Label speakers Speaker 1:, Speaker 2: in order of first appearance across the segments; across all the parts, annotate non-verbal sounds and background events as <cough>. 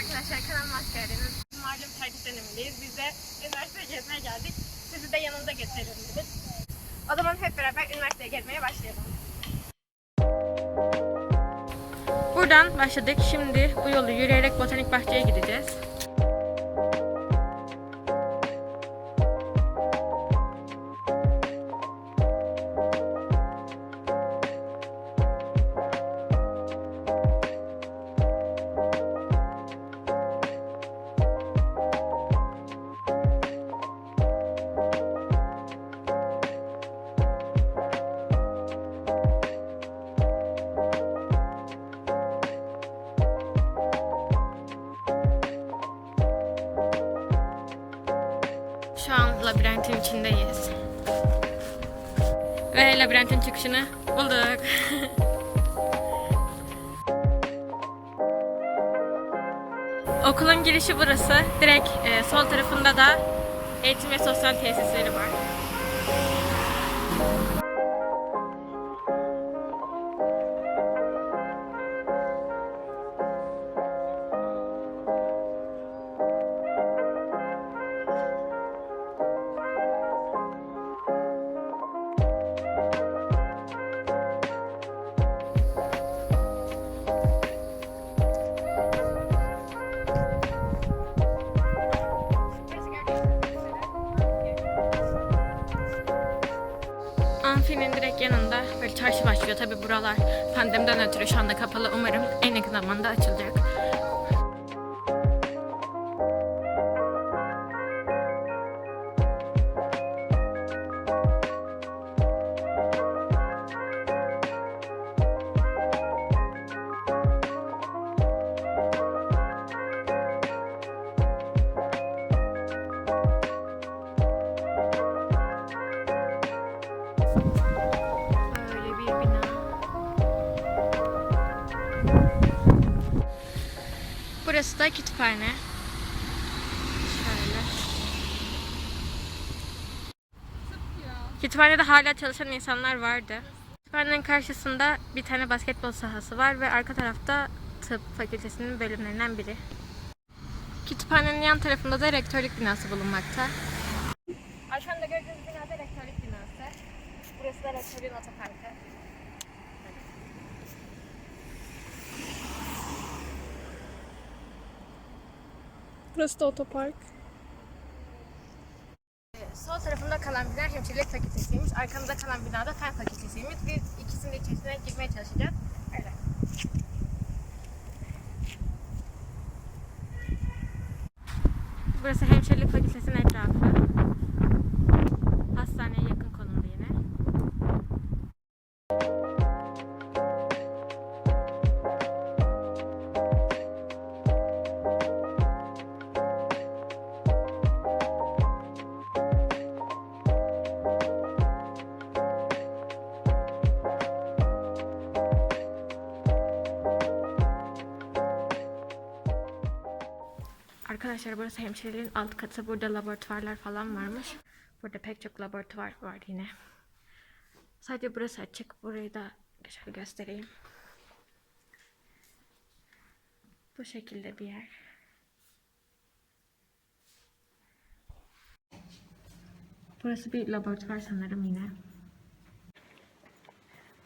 Speaker 1: arkadaşlar kanalıma hoş geldiniz. Malum tercih dönemindeyiz. Biz de üniversiteye gezmeye geldik. Sizi de yanımıza getirelim dedik. O zaman hep beraber üniversiteye gezmeye başlayalım. Buradan başladık. Şimdi bu yolu yürüyerek botanik bahçeye gideceğiz. Labirentin içindeyiz. Ve labirentin çıkışını bulduk. <laughs> Okulun girişi burası. Direkt e, sol tarafında da eğitim ve sosyal tesisleri var. Amfinin direkt yanında böyle çarşı başlıyor. Tabi buralar pandemiden ötürü şu anda kapalı. Umarım en yakın zamanda açılacak. Burası da kütüphane. Şöyle. Kütüphanede hala çalışan insanlar vardı. Kütüphanenin karşısında bir tane basketbol sahası var ve arka tarafta tıp fakültesinin bölümlerinden biri. Kütüphanenin yan tarafında da rektörlük binası bulunmakta. Arkamda gördüğünüz bina da rektörlük binası. Burası da rektörlüğün otoparkı.
Speaker 2: Burası da otopark.
Speaker 1: Sol tarafımda kalan bina hemşirelik fakültesiymiş. Arkamda kalan bina da fen fakültesiymiş. Biz ikisinin içerisine girmeye çalışacağız. Öyle. Burası hemşirelik fakültesinin etrafı. Arkadaşlar burası hemşireliğin alt katı. Burada laboratuvarlar falan varmış. Burada pek çok laboratuvar var yine. Sadece burası açık. Burayı da şöyle göstereyim. Bu şekilde bir yer. Burası bir laboratuvar sanırım yine.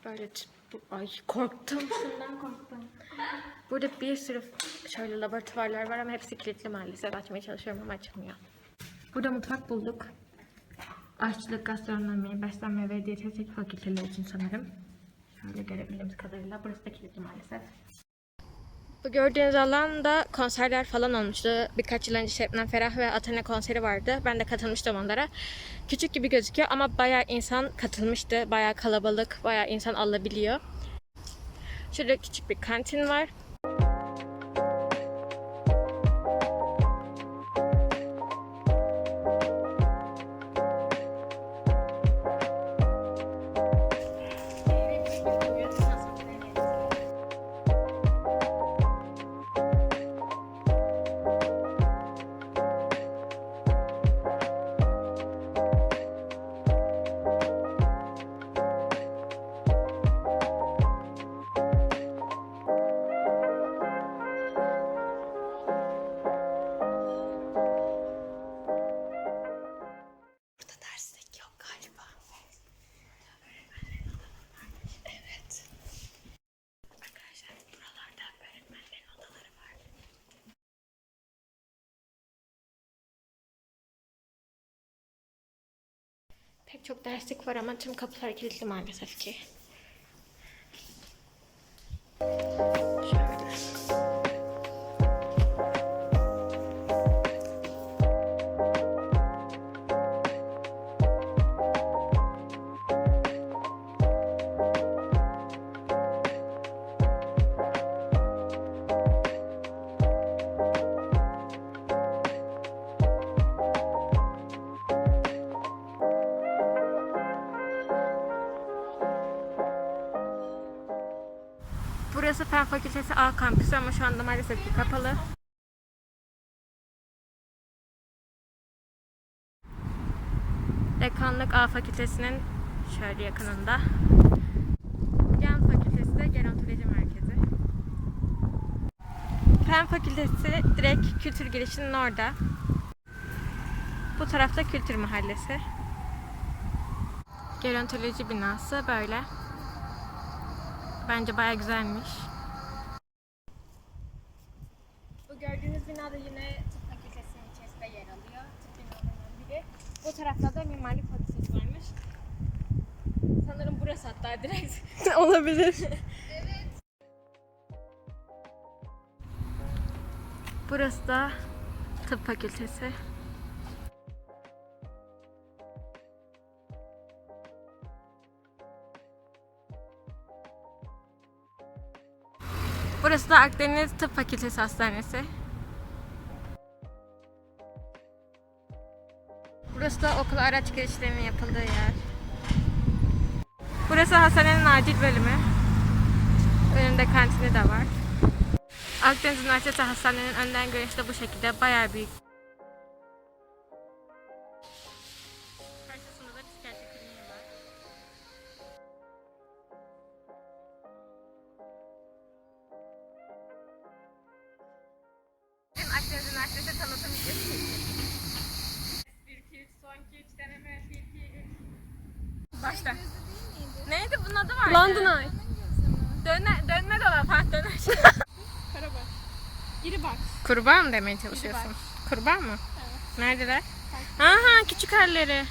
Speaker 1: Böyle bu- ay korktum. Şundan korktum. Burada bir sürü şöyle laboratuvarlar var ama hepsi kilitli maalesef. Açmaya çalışıyorum ama açılmıyor. Burada mutfak bulduk. Aşçılık, gastronomi, beslenme ve diyetetik fakülteleri için sanırım. Şöyle görebildiğimiz kadarıyla. Burası da kilitli maalesef. Bu gördüğünüz alanda konserler falan olmuştu. Birkaç yıl önce Şebnem Ferah ve Athena konseri vardı. Ben de katılmıştım onlara. Küçük gibi gözüküyor ama bayağı insan katılmıştı. Bayağı kalabalık, bayağı insan alabiliyor. Şurada küçük bir kantin var. Pek çok derslik var ama tüm kapılar kilitli maalesef ki. Şöyle. Burası Fen Fakültesi A kampüsü ama şu anda maalesef ki kapalı. Dekanlık A Fakültesi'nin şöyle yakınında. Gen Fakültesi de Gerontoloji Merkezi. Fen Fakültesi direkt kültür girişinin orada. Bu tarafta Kültür Mahallesi. Gerontoloji binası böyle. Bence baya güzelmiş. Bu gördüğünüz bina da yine tıp fakültesinin içerisinde yer alıyor. Tıp binalarından biri. Bu tarafta da mimarlık fakültesi varmış. Sanırım burası hatta direkt. <laughs>
Speaker 2: Olabilir.
Speaker 1: Burası da tıp fakültesi. Burası da Akdeniz Tıp Fakültesi Hastanesi. Burası da okul araç girişlerinin yapıldığı yer. Burası hastanenin acil bölümü. Önünde kantini de var. Akdeniz Üniversitesi Hastanenin önden görünüşü de bu şekilde bayağı büyük. 2, 3, son 2, 3 deneme, 1, 2, 3. Başla. Neydi bunun adı vardı?
Speaker 2: London Eye.
Speaker 1: Dönme, dönme dolap ha döner.
Speaker 2: Karabaş. İri bak.
Speaker 1: Kurbağa mı demeye çalışıyorsun? Kurbağa mı? Evet. Neredeler? Aha küçük halleri.